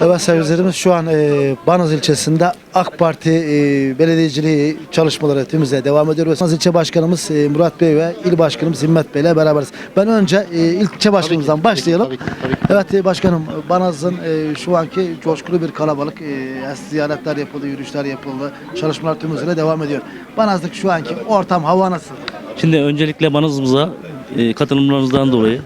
Evet sevgili şu an e, Banaz ilçesinde AK Parti e, belediyeciliği çalışmaları tümüze devam ediyor. Banaz ilçe başkanımız e, Murat Bey ve il başkanımız Himmet Bey ile beraberiz. Ben önce e, ilçe başkanımızdan başlayalım. tabii ki, tabii ki. Evet e, başkanım Banaz'ın e, şu anki coşkulu bir kalabalık e, ziyaretler yapıldı, yürüyüşler yapıldı. Çalışmalar tüm hızıyla devam ediyor. Banaz'daki şu anki ortam, hava nasıl? Şimdi öncelikle banızımıza e, katılımlarınızdan dolayı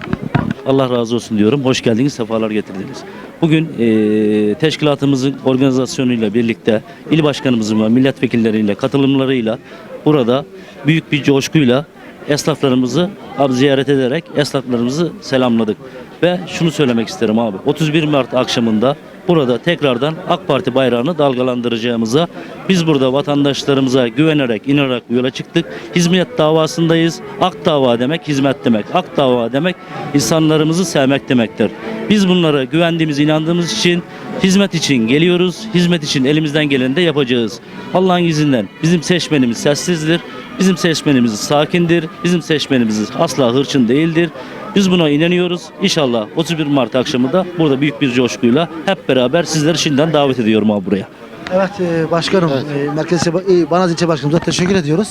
Allah razı olsun diyorum. Hoş geldiniz, sefalar getirdiniz. Bugün e, teşkilatımızın organizasyonuyla birlikte il başkanımızın ve milletvekilleriyle katılımlarıyla burada büyük bir coşkuyla esnaflarımızı abi ziyaret ederek esnaflarımızı selamladık. Ve şunu söylemek isterim abi. 31 Mart akşamında burada tekrardan AK Parti bayrağını dalgalandıracağımıza biz burada vatandaşlarımıza güvenerek inanarak yola çıktık. Hizmet davasındayız. Ak dava demek hizmet demek. Ak dava demek insanlarımızı sevmek demektir. Biz bunlara güvendiğimiz, inandığımız için hizmet için geliyoruz. Hizmet için elimizden geleni de yapacağız. Allah'ın izniyle bizim seçmenimiz sessizdir. Bizim seçmenimiz sakindir. Bizim seçmenimiz asla hırçın değildir. Biz buna inanıyoruz. İnşallah 31 Mart akşamı da burada büyük bir coşkuyla hep beraber sizleri şimdiden davet ediyorum abi buraya. Evet e, başkanım, e, Merkez e, Banaz İlçe Başkanımıza teşekkür ediyoruz.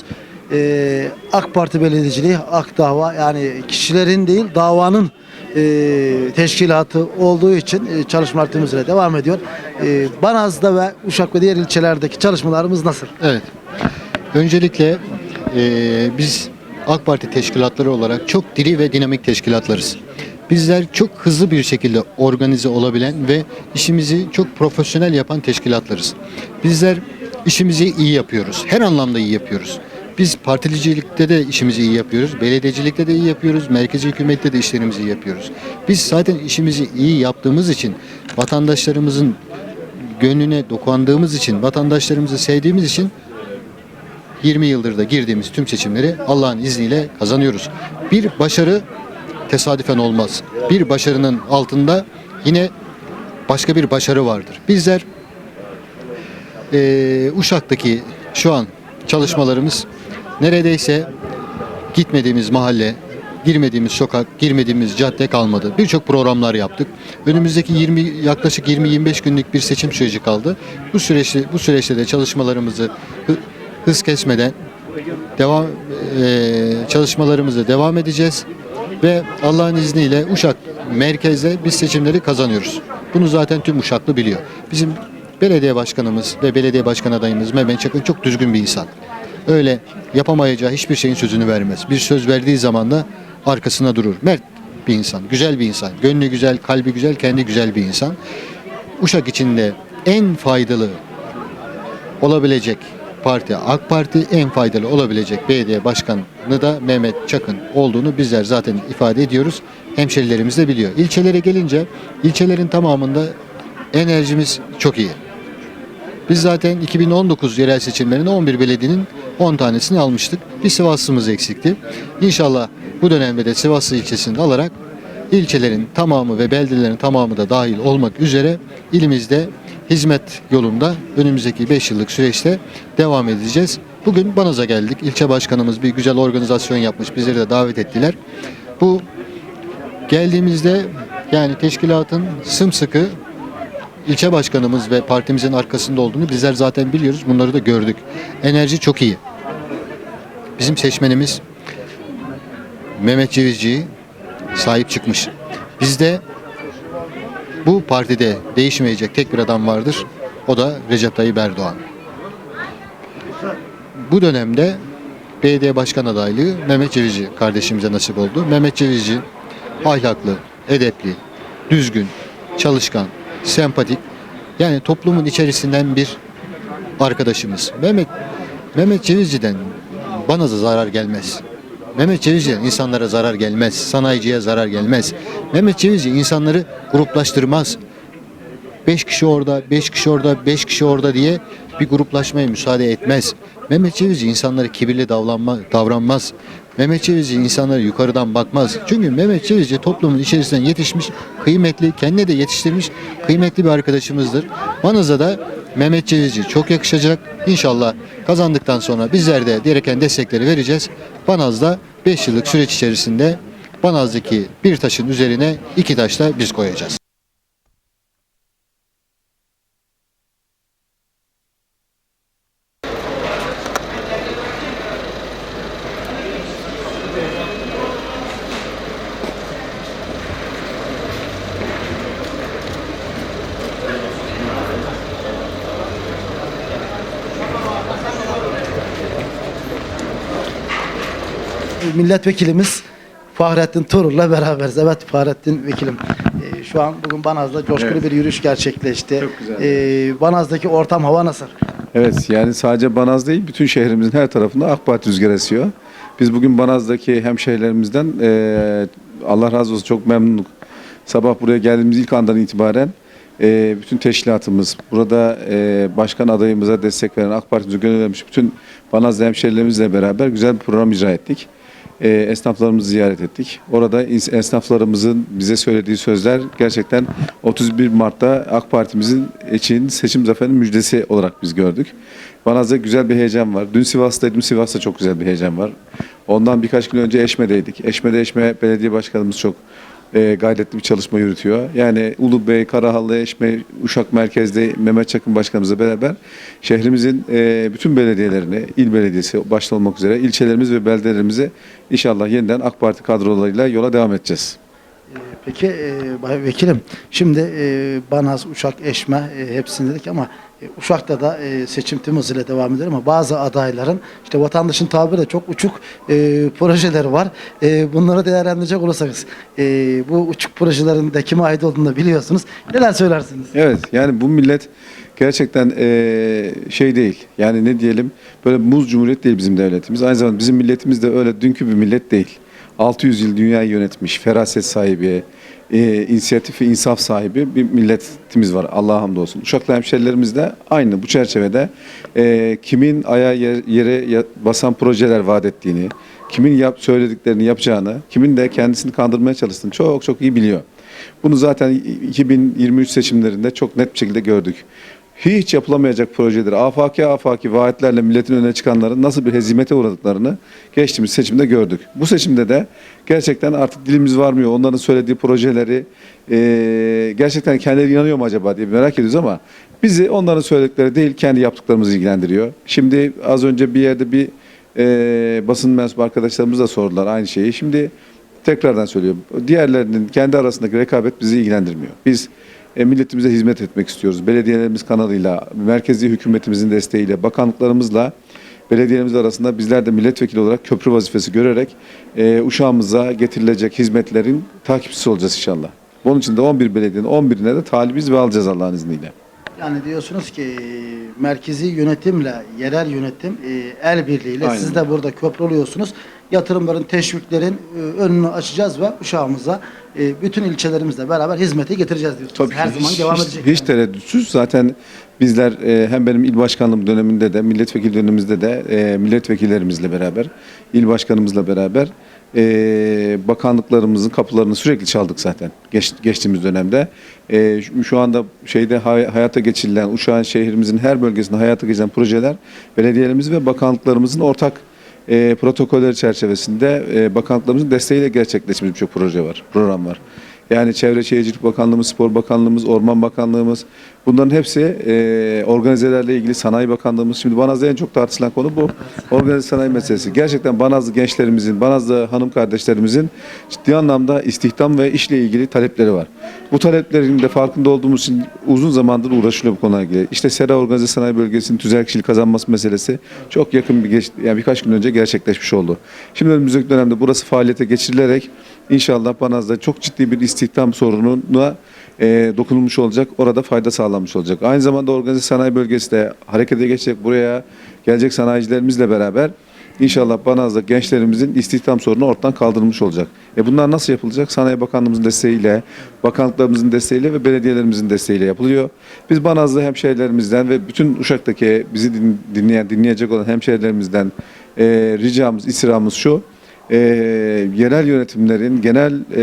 AK Parti belediyeciliği, AK dava yani kişilerin değil davanın e, teşkilatı olduğu için e, çalışmalar tüm hızıyla devam ediyor. E, Banaz'da ve Uşak ve diğer ilçelerdeki çalışmalarımız nasıl? Evet. Öncelikle eee, biz AK Parti teşkilatları olarak çok diri ve dinamik teşkilatlarız. Bizler çok hızlı bir şekilde organize olabilen ve işimizi çok profesyonel yapan teşkilatlarız. Bizler işimizi iyi yapıyoruz. Her anlamda iyi yapıyoruz. Biz partilicilikte de işimizi iyi yapıyoruz. Belediyecilikte de iyi yapıyoruz. Merkezi hükümette de işlerimizi iyi yapıyoruz. Biz zaten işimizi iyi yaptığımız için vatandaşlarımızın gönlüne dokandığımız için, vatandaşlarımızı sevdiğimiz için 20 yıldır da girdiğimiz tüm seçimleri Allah'ın izniyle kazanıyoruz. Bir başarı tesadüfen olmaz. Bir başarının altında yine başka bir başarı vardır. Bizler eee, Uşak'taki şu an çalışmalarımız neredeyse gitmediğimiz mahalle, girmediğimiz sokak, girmediğimiz cadde kalmadı. Birçok programlar yaptık. Önümüzdeki 20 yaklaşık 20-25 günlük bir seçim süreci kaldı. Bu süreçte bu süreçte de çalışmalarımızı hız kesmeden devam eee, çalışmalarımızı devam edeceğiz ve Allah'ın izniyle Uşak merkezde biz seçimleri kazanıyoruz. Bunu zaten tüm Uşaklı biliyor. Bizim belediye başkanımız ve belediye başkan adayımız Mehmet Çakın çok düzgün bir insan. Öyle yapamayacağı hiçbir şeyin sözünü vermez. Bir söz verdiği zaman da arkasına durur. Mert bir insan, güzel bir insan. Gönlü güzel, kalbi güzel, kendi güzel bir insan. Uşak içinde en faydalı olabilecek parti AK Parti en faydalı olabilecek belediye başkanı da Mehmet Çakın olduğunu bizler zaten ifade ediyoruz. Hemşerilerimiz de biliyor. İlçelere gelince ilçelerin tamamında enerjimiz çok iyi. Biz zaten 2019 yerel seçimlerinde 11 belediyenin 10 tanesini almıştık. Bir Sivaslımız eksikti. İnşallah bu dönemde de Sivaslı ilçesini alarak ilçelerin tamamı ve beldelerin tamamı da dahil olmak üzere ilimizde hizmet yolunda önümüzdeki 5 yıllık süreçte devam edeceğiz. Bugün Banaz'a geldik. İlçe başkanımız bir güzel organizasyon yapmış. Bizleri de davet ettiler. Bu geldiğimizde yani teşkilatın sımsıkı ilçe başkanımız ve partimizin arkasında olduğunu bizler zaten biliyoruz. Bunları da gördük. Enerji çok iyi. Bizim seçmenimiz Mehmet Cevizci'yi sahip çıkmış. Bizde bu partide değişmeyecek tek bir adam vardır. O da Recep Tayyip Erdoğan. Bu dönemde belediye başkan adaylığı Mehmet Cevizci kardeşimize nasip oldu. Mehmet Cevizci ahlaklı, edepli, düzgün, çalışkan, sempatik. Yani toplumun içerisinden bir arkadaşımız. Mehmet Mehmet Cevizci'den bana da zarar gelmez. Mehmet Cevizci'den insanlara zarar gelmez. Sanayiciye zarar gelmez. Mehmet Cevizci insanları gruplaştırmaz. 5 kişi orada, 5 kişi orada, 5 kişi orada diye bir gruplaşmaya müsaade etmez. Mehmet Cevizci insanları kibirli davranma, davranmaz. Mehmet Cevizci insanlara yukarıdan bakmaz. Çünkü Mehmet Cevizci toplumun içerisinden yetişmiş, kıymetli, kendine de yetiştirmiş kıymetli bir arkadaşımızdır. Manaz'a da Mehmet Cevizci çok yakışacak. İnşallah kazandıktan sonra bizler de gereken destekleri vereceğiz. Banaz'da 5 yıllık süreç içerisinde Banaz'daki bir taşın üzerine iki taş da biz koyacağız. Milletvekilimiz Fahrettin Turul'la beraberiz. Evet Fahrettin Vekilim. Ee, şu an bugün Banaz'da coşkulu bir yürüyüş gerçekleşti. Çok güzel. Ee, Banaz'daki ortam hava nasıl? Evet yani sadece Banaz değil bütün şehrimizin her tarafında AK Parti rüzgarı esiyor. Biz bugün Banaz'daki hemşehrilerimizden eee Allah razı olsun çok memnunuk. Sabah buraya geldiğimiz ilk andan itibaren eee, bütün teşkilatımız, burada eee, başkan adayımıza destek veren AK Parti'mize gönül vermiş bütün Banaz'da hemşehrilerimizle beraber güzel bir program icra ettik. Eee, esnaflarımızı ziyaret ettik. Orada esnaflarımızın bize söylediği sözler gerçekten 31 Mart'ta AK Parti'mizin için seçim zaferinin müjdesi olarak biz gördük. Banaz'da güzel bir heyecan var. Dün Sivas'taydım. Sivas'ta çok güzel bir heyecan var. Ondan birkaç gün önce Eşme'deydik. Eşme'de Eşme Belediye Başkanımız çok e, gayretli bir çalışma yürütüyor. Yani Ulubey, Karahallı, Eşme, Uşak Merkez'de Mehmet Çakın Başkanımızla beraber şehrimizin e, bütün belediyelerini, il belediyesi başta olmak üzere ilçelerimiz ve beldelerimizi inşallah yeniden AK Parti kadrolarıyla yola devam edeceğiz. Peki e, Vekilim, şimdi e, Banaz, Uşak, Eşme e, hepsini dedik ama e, Uşak'ta da e, seçim tüm hızıyla devam eder ama bazı adayların işte vatandaşın tabiriyle çok uçuk e, projeleri var. E, bunları değerlendirecek olursanız e, bu uçuk projelerin de kime ait olduğunu da biliyorsunuz. Neler söylersiniz? Evet yani bu millet gerçekten eee, şey değil. Yani ne diyelim böyle muz cumhuriyet değil bizim devletimiz. Aynı zamanda bizim milletimiz de öyle dünkü bir millet değil. 600 yıl dünyayı yönetmiş, feraset sahibi, eee inisiyatif ve insaf sahibi bir milletimiz var. Allah'a hamdolsun. Uşaklı hemşerilerimiz de aynı bu çerçevede eee, kimin ayağı yer- yere basan projeler vaat ettiğini, kimin yap, söylediklerini yapacağını, kimin de kendisini kandırmaya çalıştığını çok çok iyi biliyor. Bunu zaten 2023 seçimlerinde çok net bir şekilde gördük. Hiç yapılamayacak projeleri, afaki afaki vaatlerle milletin önüne çıkanların nasıl bir hezimete uğradıklarını geçtiğimiz seçimde gördük. Bu seçimde de gerçekten artık dilimiz varmıyor. Onların söylediği projeleri eee, gerçekten kendileri inanıyor mu acaba diye merak ediyoruz ama bizi onların söyledikleri değil kendi yaptıklarımız ilgilendiriyor. Şimdi az önce bir yerde bir eee, basın mensubu arkadaşlarımız da sordular aynı şeyi. Şimdi tekrardan söylüyorum. Diğerlerinin kendi arasındaki rekabet bizi ilgilendirmiyor. Biz e, milletimize hizmet etmek istiyoruz. Belediyelerimiz kanalıyla, merkezi hükümetimizin desteğiyle, bakanlıklarımızla belediyelerimiz arasında bizler de milletvekili olarak köprü vazifesi görerek e, uşağımıza getirilecek hizmetlerin takipçisi olacağız inşallah. Bunun için de 11 belediyenin 11'ine de talibiz ve alacağız Allah'ın izniyle. Yani diyorsunuz ki merkezi yönetimle yerel yönetim e, el birliğiyle Aynen. siz de burada köprü oluyorsunuz. Yatırımların, teşviklerin e, önünü açacağız ve uşağımıza e, bütün ilçelerimizle beraber hizmeti getireceğiz diyorsunuz. Tabii Her ki. zaman hiç, devam hiç, edecek. Hiç yani. tereddütsüz. Zaten bizler hem benim il başkanlığım döneminde de milletvekili dönemimizde de milletvekillerimizle beraber, il başkanımızla beraber e, bakanlıklarımızın kapılarını sürekli çaldık zaten geç, geçtiğimiz dönemde. E, şu, şu anda şeyde hay- hayata geçirilen, Uşak'ın şehrimizin her bölgesinde hayata geçiren projeler belediyelerimiz ve bakanlıklarımızın ortak e, protokoller çerçevesinde e, bakanlıklarımızın desteğiyle gerçekleşmiş birçok proje var, program var. Yani Çevre Şehircilik Bakanlığımız, Spor Bakanlığımız, Orman Bakanlığımız bunların hepsi e, organizelerle ilgili Sanayi Bakanlığımız. Şimdi Banaz'da en çok tartışılan konu bu. Organize sanayi meselesi. Gerçekten Banazlı gençlerimizin, Banazlı hanım kardeşlerimizin ciddi anlamda istihdam ve işle ilgili talepleri var. Bu taleplerin de farkında olduğumuz için uzun zamandır uğraşılıyor bu konuyla ilgili. İşte Sera Organize Sanayi Bölgesi'nin tüzel kişilik kazanması meselesi çok yakın bir geç, yani birkaç gün önce gerçekleşmiş oldu. Şimdi önümüzdeki dönemde burası faaliyete geçirilerek inşallah Banaz'da çok ciddi bir istihdam sorununa e, dokunulmuş olacak. Orada fayda sağlanmış olacak. Aynı zamanda organize sanayi bölgesi de harekete geçecek. Buraya gelecek sanayicilerimizle beraber İnşallah Banaz'da gençlerimizin istihdam sorunu ortadan kaldırılmış olacak. E bunlar nasıl yapılacak? Sanayi Bakanlığımızın desteğiyle, bakanlıklarımızın desteğiyle ve belediyelerimizin desteğiyle yapılıyor. Biz Banaz'da hemşehrilerimizden ve bütün Uşak'taki bizi din- dinleyen, dinleyecek olan hemşehrilerimizden e, ricamız, istirhamımız şu. E, yerel yönetimlerin genel e,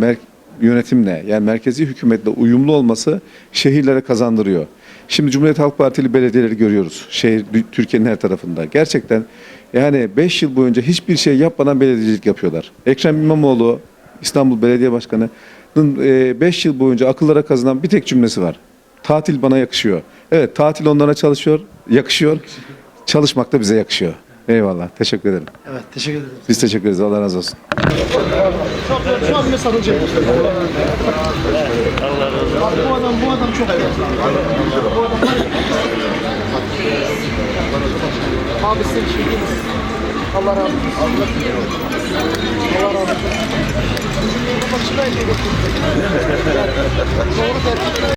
mer- yönetimle yani merkezi hükümetle uyumlu olması şehirlere kazandırıyor. Şimdi Cumhuriyet Halk Partili belediyeleri görüyoruz. Şehir Türkiye'nin her tarafında. Gerçekten yani 5 yıl boyunca hiçbir şey yapmadan belediyecilik yapıyorlar. Ekrem İmamoğlu İstanbul Belediye Başkanı'nın 5 yıl boyunca akıllara kazınan bir tek cümlesi var. Tatil bana yakışıyor. Evet tatil onlara çalışıyor, yakışıyor. Çalışmak da bize yakışıyor. Eyvallah. Teşekkür ederim. Evet teşekkür ederim. Biz teşekkür ederiz. Allah razı olsun. Şu an mesaj alacağım. Bu adam, bu adam çok iyi. Bu adam Abi sen şey değil misin? Allah razı olsun. Allah razı olsun. Doğru tercih.